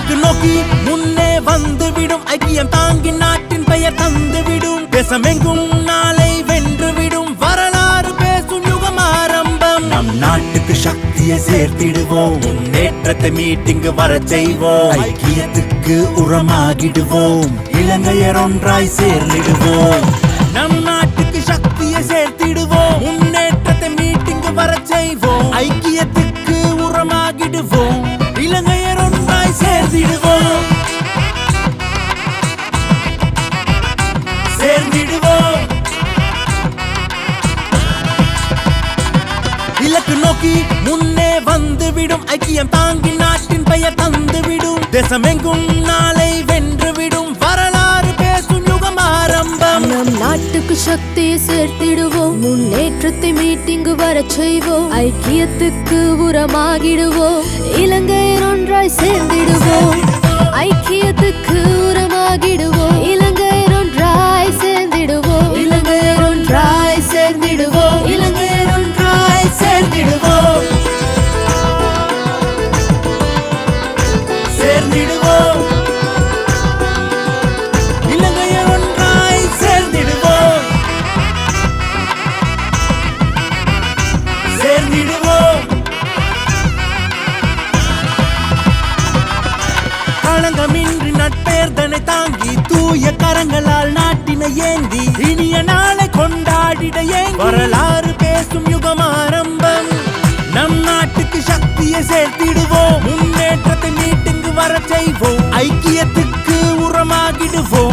நோக்கி முன்னே வந்துவிடும். ஐக்கியம் தாங்கி நாட்டின் பெயர் தந்துவிடும். தேசமெங்கும் நாளை வென்றுவிடும். வரலாறு பேசும் யுகம் ஆரம்பம். நம் நாட்டுக்கு சக்தியை சேர்த்திடுவோம். முன்னேற்றத்தை மீட்டிங்கு வர செய்வோம். ஐக்கியத்துக்கு உரமாகிடுவோம். இலங்கையர் ஒன்றாய் சேர்ந்திடுவோம். நம் நாட்டுக்கு சக்தியை தாக்கி நோக்கி முன்னே வந்துவிடும். ஐக்கியம் தாங்கி நாட்டின் பெயர் தந்துவிடும். தேசமெங்கும் நாளை வென்றுவிடும். வரலாறு பேசும் யுகம் ஆரம்பம். நம் நாட்டுக்கு சக்தியை சேர்த்திடுவோம். முன்னேற்றத்தை மீட்டிங்கு வர செய்வோம். ஐக்கியத்துக்கு உரமாகிடுவோம். இலங்கையர் ஒன்றாய் சேர்ந்து சேர்ந்திடுவோம். இலங்கையை ஒன்றாய் சேர்ந்திடுவோம். சேர்ந்திடுவோம். களங்கமின்றி நட்பெயர்தனை தாங்கி தூய கரங்களால் நாட்டினை ஏந்தி இனிய நாளை கொண்டாடிட ஏங்கி வரலாறு பேசும் யுகம் ஆரம்பம் நம் நாட்டுக்கு சக்தியை சேர்த்திடுவோம். vou